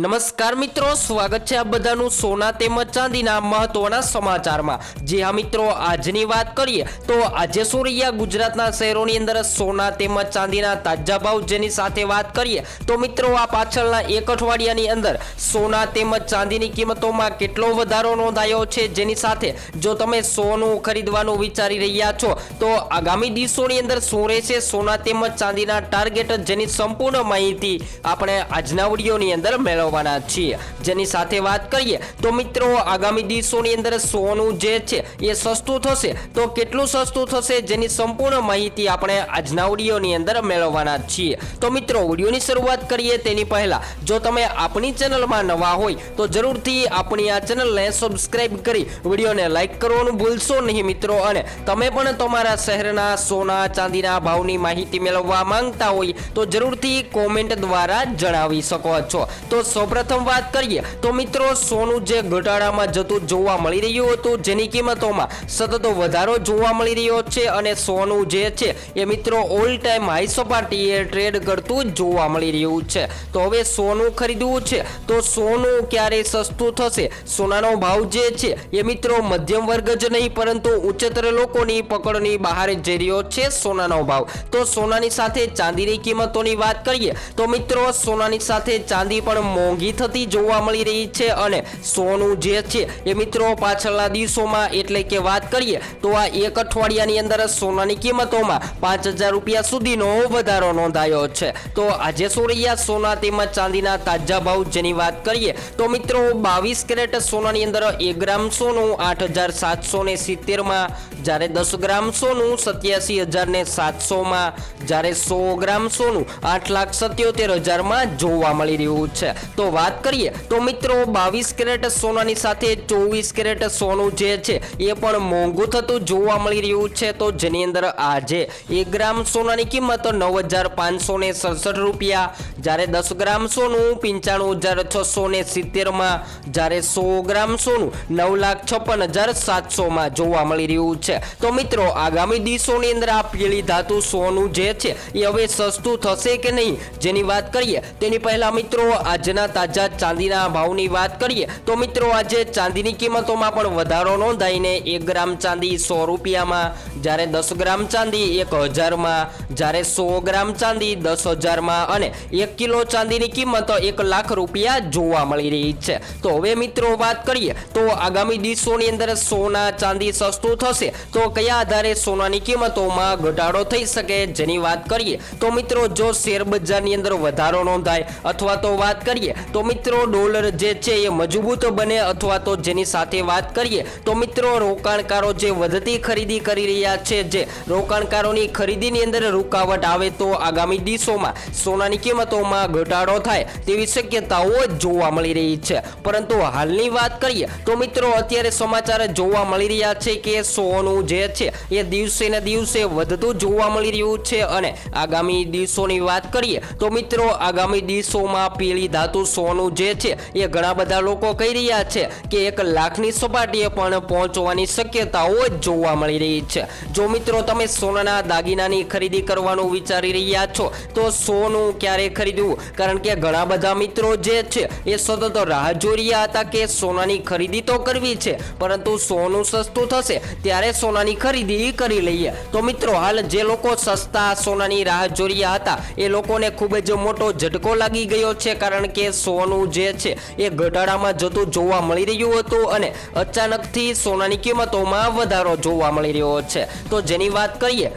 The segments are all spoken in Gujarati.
નમસ્કાર મિત્રો, સ્વાગત છે આ બધાનું સોના તેમજ ચાંદીના મહત્વના સમાચારમાં. જે હા મિત્રો, આજની વાત કરીએ તો આજે શું રહ્યા ગુજરાતના શહેરોની અંદર સોના તેમજ ચાંદીના તાજા ભાવ જેની સાથે વાત કરીએ તો મિત્રો, આ પાછળના એક અઠવાડિયાની અંદર સોના તેમજ ચાંદીની કિંમતોમાં કેટલો વધારો નોંધાયો છે જેની સાથે જો તમે સોનું ખરીદવાનું વિચારી રહ્યા છો, તો આગામી દિવસોની અંદર શું રહેશે સોના તેમજ ચાંદીના ટાર્ગેટ જેની સંપૂર્ણ માહિતી આપણે આજના વિડીયોની અંદર મેળવવાના છીએ. જેની સાથે વાત કરીએ, તો મિત્રો, આગામી દિવસોની અંદર સોનું જે છે, એ સસ્તું થશે. તો કેટલું સસ્તું થશે જેની સંપૂર્ણ માહિતી આપણે આજના ઓડિયોની અંદર મેળવવાના છીએ. તો મિત્રો ઓડિયોની શરૂઆત કરીએ તેની પહેલા. જો તમે આપણી ચેનલમાં નવા હોય, તો જરૂરથી આપણી આ ચેનલને સબસ્ક્રાઈબ કરી વિડીયોને લાઈક કરવાનું ભૂલશો નહીં મિત્રો. અને તમે પણ તમારા શહેરના સોના, ચાંદીના ભાવની માહિતી મેળવવા માંગતા હોય, તો જરૂરથી કોમેન્ટ દ્વારા જણાવી શકો છો. તો સૌપ્રથમ વાત કરીએ તો મિત્રો, સોનું જે ઘટાડામાં જતું જોવા મળી રહ્યું હતું, જેની કિંમતોમાં સતત વધારો જોવા મળી રહ્યો છે અને સોનું જે છે એ મિત્રો ઓલ ટાઈમ હાઈ સપાટીએ ટ્રેડ કરતું જોવા મળી રહ્યું છે. તો હવે સોનું ખરીદવું છે, તો સોનું ક્યારે સસ્તું થશે? સોનાનો ભાવ જે છે એ મિત્રો મધ્યમ વર્ગ જ નહીં, પરંતુ ઉચ્ચતર લોકોની પકડની બહાર જઈ રહ્યો છે સોનાનો ભાવ. તો સોનાની સાથે ચાંદીની કિંમતોની વાત કરીએ, તો મિત્રો સોનાની સાથે ચાંદી પણ મોંઘી થતી જોવા મળી રહી છે અને સોનું જે છે એ મિત્રો પાછળના દિવસોમાં એટલે કે વાત કરીએ તો આ એક અઠવાડિયાની અંદર સોનાની કિંમતોમાં પાંચ હજાર રૂપિયા સુધીનો વધારો નોંધાયો છે. તો આજે સોરૈયા સોના તેમજ ચાંદીના તાજા ભાવ જેની વાત કરીએ તો મિત્રો બાવીસ કેરેટ સોનાની અંદર એક ગ્રામ સોનું, આઠ હજાર સાતસો ને સિત્તેરમાં જ્યારે દસ ગ્રામ સોનું, સત્યાસી હજાર ને સાતસોમાં જ્યારે સો ગ્રામ સોનું, આઠ લાખ સત્યોતેર હજારમાં જોવા મળી રહ્યું છે. તો વાત કરીએ, તો મિત્રો બાવીસ કેરેટ સોનાની સાથે ચોવીસ કેરેટ સોનું જે છે, એ પણ મોંઘું થતું જોવા મળી રહ્યું છે. તો જેની અંદર આજે એક ગ્રામ સોનાની કિંમત નવ હજાર પાંચસો ને સડસઠ રૂપિયા, જ્યારે દસ ગ્રામ સોનું પંચાણું હજાર છસો ને સિત્તેરમાં, જ્યારે સો ગ્રામ સોનું નવ લાખ છપ્પન હજાર સાતસોમાં જોવા મળી રહ્યું છે. તો મિત્રો, આગામી દિવસોની અંદર આ પીળી ધાતુ સોનું જે છે, એ હવે સસ્તું થશે કે નહીં, જેની વાત કરીએ, તેની પહેલા મિત્રો, આજના તાજા ચાંદીના ભાવની વાત કરીએ, તો મિત્રો આજે ચાંદીની કિંમતોમાં પણ વધારો નોંધાઈને એક ગ્રામ ચાંદી સો રૂપિયામાં જ્યારે દસ ગ્રામ ચાંદી, એક હજારમાં. જ્યારે સો ગ્રામ ચાંદી, દસ હજારમાં. અને એક કિલો ચાંદીની કિંમત એક લાખ રૂપિયા જોવા મળી રહી છે. તો હવે મિત્રો વાત કરીએ, તો આગામી દિવસોની અંદર સોના ચાંદી સસ્તું થશે. તો કયા આધારે સોનાની કિંમતોમાં ઘટાડો થઈ શકે જેની વાત કરીએ, તો મિત્રો જો શેર બજારની અંદર વધારો નોંધાય અથવા તો વાત કરીએ, તો મિત્રો ડોલર જે છે એ મજબૂત બને અથવા તો જેની સાથે વાત કરીએ, તો મિત્રો રોકાણકારો જે વધતી ખરીદી કરી રહ્યા છે. જે રોકાણકારોની ખરીદીની અંદર રૂકાવટ આવે તો આગામી દિવસોમાં સોનાની કિંમતોમાં ઘટાડો થાય તેવી શક્યતાઓ જોવા મળી રહી છે. પરંતુ હાલની વાત કરીએ તો મિત્રો અત્યારે સમાચાર જોવા મળી રહ્યા છે કે સોનું જે છે એ દિવસે ને દિવસે વધતું જોવા મળી રહ્યું છે અને આગામી દિવસોની વાત કરીએ તો મિત્રો આગામી દિવસોમાં પીળી ધાતુ સોનું જે છે એ ઘણા બધા લોકો કહી રહ્યા છે કે એક લાખની સપાટીએ પણ પહોંચવાની શક્યતાઓ જોવા મળી રહી છે. જો મિત્રો તમે સોનાના દાગીનાની ખરીદી કરવાનું વિચારી રહ્યા છો, તો સોનું ક્યારે ખરીદવું? કારણ કે ઘણા બધા મિત્રો જે છે, એ સતત રાહ જોઈ રહ્યા હતા કે સોનાની ખરીદી તો કરવી છે, પરંતુ સોનું સસ્તું થશે, ત્યારે સોનાની ખરીદી કરી લઈએ. તો મિત્રો, હાલ જે લોકો સસ્તા સોનાની રાહ જોઈ રહ્યા હતા, એ લોકોને ખૂબ જ મોટો ઝટકો લાગી ગયો છે, કારણ કે સોનું જે છે, એ ઘટાડામાં જતું જોવા મળી રહ્યું હતું અને અચાનકથી સોનાની કિંમતોમાં વધારો જોવા મળી રહ્યો છે. તો જેની વાત કરીએ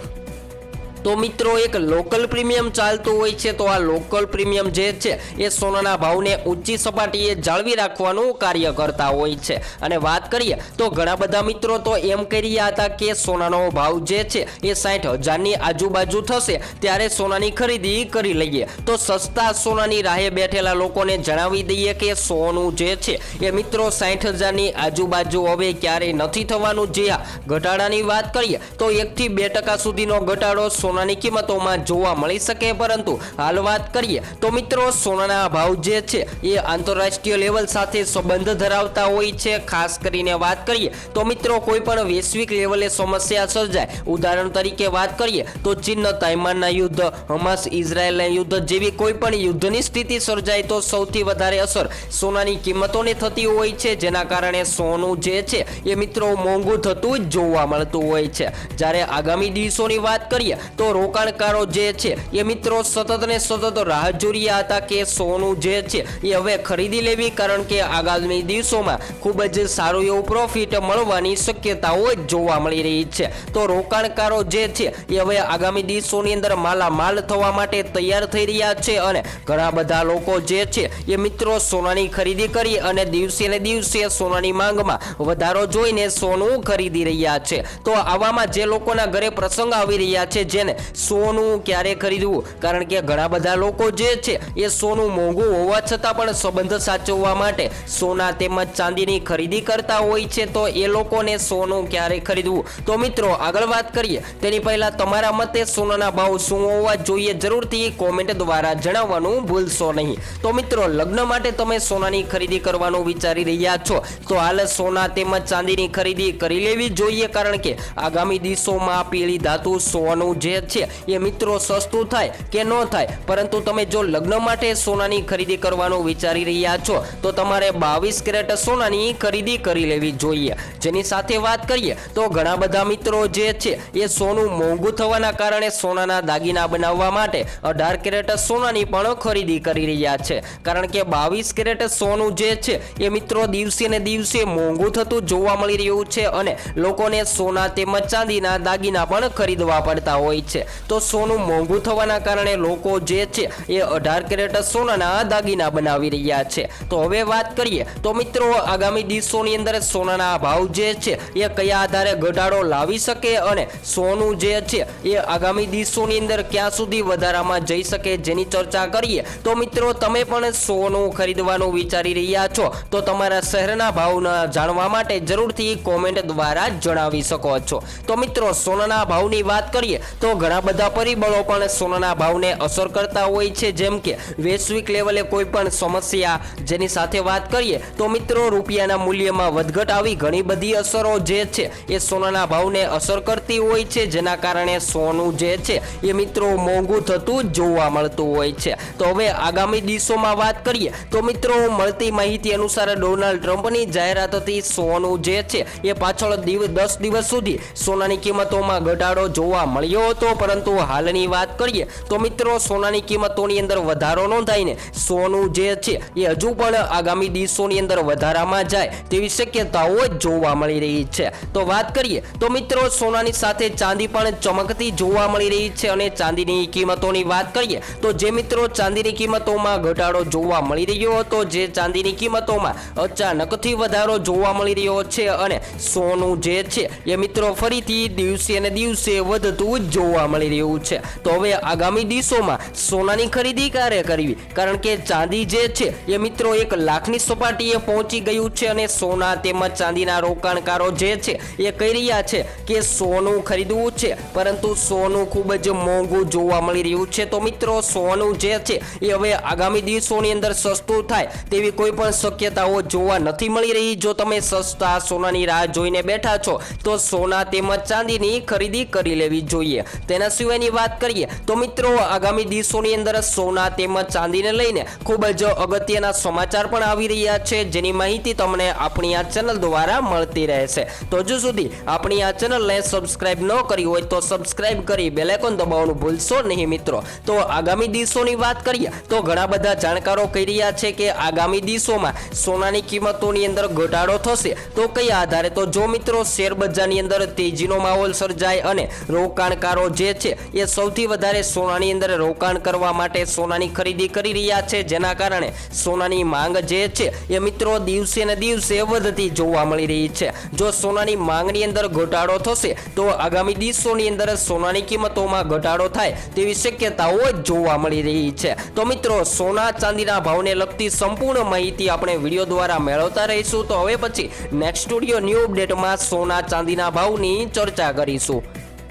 તો મિત્રો, એક લોકલ પ્રીમિયમ ચાલતું હોય છે, તો આ લોકલ પ્રીમિયમ જે છે, એ સોનાના ભાવને ઊંચી સપાટીએ જાળવી રાખવાનું કાર્ય કરતા હોય છે. અને વાત કરીએ, તો ઘણા બધા મિત્રો તો એમ કહી રહ્યા હતા કે સોનાનો ભાવ જે છે, એ સાઠ હજારની આજુબાજુ થશે, ત્યારે સોનાની ખરીદી કરી લઈએ. તો સસ્તા સોનાની રાહે બેઠેલા લોકોને જણાવી દઈએ કે સોનું જે છે, એ મિત્રો સાઠ હજારની આજુબાજુ હવે ક્યારેય નથી થવાનું. જે આ ઘટાડાની વાત કરીએ, તો એકથી બે ટકા સુધીનો ઘટાડો સોના સોનાની કિંમતોમાં જોવા મળી શકે, પરંતુ હાલ વાત કરીએ તો મિત્રો, સોનાના ભાવ જે છે એ આંતરરાષ્ટ્રીય લેવલ સાથે સંબંધ ધરાવતા હોય છે. ખાસ કરીને વાત કરીએ તો મિત્રો કોઈ પણ વૈશ્વિક લેવલે સમસ્યા સર્જાય. ઉદાહરણ તરીકે વાત કરીએ તો ચીન તાઇમાનના યુદ્ધ, હમાસ, ઇઝરાયલના યુદ્ધ જેવી કોઈ પણ યુદ્ધની સ્થિતિ સર્જાય તો સૌથી વધારે અસર સોનાની કિંમતોને થતી હોય છે. જેના કારણે સોનું જે છે એ મિત્રો મોંઘું થતું જ જોવા મળતું હોય છે. જ્યારે આગામી દિવસોની વાત કરીએ તો રોકાણકારો જે છે, એ મિત્રો સતત ને સતત રાહ જોઈ હતા કે સોનું જે છે, એ હવે ખરીદી લેવી કારણ કે આગામી દિવસોમાં ખૂબ જ સારું એવું પ્રોફિટ મળવાની શક્યતાઓ જોવા મળી રહી છે. તો રોકાણકારો જે છે, એ હવે આગામી દિવસોની અંદર માલામાલ થવા માટે તૈયાર થઈ રહ્યા છે અને ઘણા બધા લોકો જે છે, એ મિત્રો સોનાની ખરીદી કરી અને દિવસે ને દિવસે સોનાની માંગમાં વધારો જોઈને સોનું ખરીદી રહ્યા છે. તો આવામાં જે લોકોના ઘરે પ્રસંગ આવી રહ્યા છે, જેને સોનું ક્યારે ખરીદવું? કારણ કે ઘણા બધા લોકો જે છે, એ સોનું મોંઘું હોવા છતાં પણ સંબંધ સાચવવા માટે સોના તેમજ ચાંદીની ખરીદી કરતા હોય છે, તો એ લોકોને સોનું ક્યારે ખરીદવું? તો મિત્રો, આગળ વાત કરીએ. તેની પહેલા તમારા મતે સોનાના ભાવ શું હોવા જોઈએ? જરૂરથી કોમેન્ટ દ્વારા જણાવવાનું ભૂલશો નહીં. તો મિત્રો, લગ્ન માટે તમે સોનાની ખરીદી કરવાનું વિચારી રહ્યા છો, તો હાલ સોના તેમજ ચાંદીની ખરીદી કરી લેવી જોઈએ, કારણ કે આગામી દિવસોમાં પીળી ધાતુ સોનું જે છે. એ મિત્રો સસ્તું થાય કે ન થાય, પરંતુ તમે જો લગ્ન માટે સોનાની ખરીદી કરવાનું વિચારી રહ્યા છો, તો તમારે બાવીસ કેરેટ સોનાની ખરીદી કરી લેવી જોઈએ. જેની સાથે વાત કરીએ, તો ઘણા બધા મિત્રો જે છે, એ સોનું મોંઘું થવાના કારણે સોનાના દાગીના બનાવવા માટે અઢાર કેરેટ સોનાની પણ ખરીદી કરી રહ્યા છે. કારણ કે બાવીસ કેરેટ સોનું જે છે, એ મિત્રો દિવસે ને દિવસે મોંઘું થતું જોવા મળી રહ્યું છે અને લોકોને સોના તેમજ ચાંદીના દાગીના પણ ખરીદવા પડતા હોય છે તો સોનું મોંઘું થવાના કારણે લોકો જે છે એ અઢાર કેરેટ સોનાના દાગીના બનાવી રહ્યા છે. તો હવે વાત કરીએ, તો મિત્રો આગામી દિવસોની અંદર સોનાના ભાવ જે છે એ કયા આધારે ઘટાડો લાવી શકે અને સોનું જે છે એ આગામી દિવસોની અંદર ક્યાં સુધી વધારામાં જઈ શકે જેની ચર્ચા કરીએ, તો મિત્રો તમે પણ સોનું ખરીદવાનું વિચારી રહ્યા છો. તો તમારા શહેરના ભાવના જાણવા માટે જરૂરથી કોમેન્ટ દ્વારા જણાવી શકો છો. તો મિત્રો, સોનાના ભાવની વાત કરીએ, તો ઘણા બધા પરિબળો પણ સોનાના ભાવને અસર કરતા હોય છે. જેમ કે વૈશ્વિક લેવલે કોઈ પણ સમસ્યા જેની સાથે વાત કરીએ તો મિત્રો રૂપિયાના મૂલ્યમાં વધઘટ આવી ઘણી બધી અસરો જે છે એ સોનાના ભાવને અસર કરતી હોય છે. જેના કારણે સોનું જે છે એ મિત્રો મોંઘું થતું જોવા મળતું હોય છે. તો હવે આગામી દિવસોમાં વાત કરીએ તો મિત્રો મળતી માહિતી અનુસાર ડોનાલ્ડ ટ્રમ્પની જાહેરાતથી સોનું જે છે એ પાછળ દસ દિવસ સુધી સોનાની કિંમતોમાં ઘટાડો જોવા મળ્યો હતો. પરંતુ હાલની વાત કરીએ તો મિત્રો, સોનાની કિંમતોની અંદર વધારો નોંધાઈને સોનું જે છે, એ હજુ પણ આગામી દિવસોની અંદર વધારામાં જાય તેવી શક્યતાઓ જોવા મળી રહી છે. તો વાત કરીએ તો મિત્રો, સોનાની સાથે ચાંદી પણ ચમકતી જોવા મળી રહી છે અને ચાંદીની કિંમતોની વાત કરીએ તો જે મિત્રો ચાંદીની કિંમતોમાં ઘટાડો જોવા મળી રહ્યો હતો, જે ચાંદીની કિંમતોમાં અચાનકથી વધારો જોવા મળી રહ્યો છે અને સોનું જે છે, એ મિત્રો ફરીથી દિવસે ને દિવસે વધતું જ જોવા મળી રહ્યું છે. તો હવે આગામી દિવસોમાં સોનાની ખરીદી ક્યારે કરવી? કારણ કે ચાંદી જે છે, એ મિત્રો એક લાખની સપાટીએ પહોંચી ગયું છે અને સોના તેમજ ચાંદીના રોકાણકારો જે છે, એ કહી રહ્યા છે કે સોનું ખરીદવું છે. પરંતુ સોનું ખૂબ જ મોંઘું જોવા મળી રહ્યું છે. તો મિત્રો, સોનું જે છે, એ હવે આગામી દિવસોની અંદર સસ્તું થાય તેવી કોઈ પણ શક્યતાઓ જોવા નથી મળી રહી. જો તમે સસ્તા સોનાની રાહ જોઈને બેઠા છો, તો સોના તેમજ ચાંદીની ખરીદી કરી લેવી જોઈએ. તેના સિવાયની વાત કરીએ તો મિત્રો, આગામી દિવસોની અંદર સોના તેમજ ચાંદીને લઈને ખૂબ જ અગત્યના સમાચાર પણ આવી રહ્યા છે, જેની માહિતી તમને આપણી આ ચેનલ દ્વારા મળતી રહેશે. તો હજુ સુધી આપણી આ ચેનલને સબસ્ક્રાઇબ ન કરી હોય તો સબસ્ક્રાઇબ કરી બેલેકોન દબાવવાનું ભૂલશો નહીં મિત્રો. તો આગામી દિવસોની વાત કરીએ તો ઘણા બધા જાણકારો કહી રહ્યા છે કે આગામી દિવસોમાં સોનાની કિંમતોની અંદર ઘટાડો થશે. તો કયા આધારે? તો જો મિત્રો શેર બજારની અંદર તેજીનો માહોલ સર્જાય અને રોકાણકારો જે છે એ સૌથી વધારે સોનાની અંદર રોકાણ કરવા માટે સોનાની ખરીદી કરી રહ્યા છે. જેના કારણે સોનાની માંગ જે છે એ મિત્રો દિવસે ને દિવસે વધતી જોવા મળી રહી છે. જો સોનાની માંગની અંદર ઘટાડો થશે, તો આગામી દિવસોની અંદર સોનાની કિંમતોમાં ઘટાડો થાય તેવી શક્યતાઓ જોવા મળી રહી છે. તો મિત્રો, સોના ચાંદીના ભાવને લગતી સંપૂર્ણ માહિતી આપણે વીડિયો દ્વારા મેળવતા રહીશું. તો હવે પછી નેક્સ્ટ સ્ટુડિયો ન્યૂ અપડેટમાં સોના ચાંદીના ભાવની ચર્ચા કરીશું.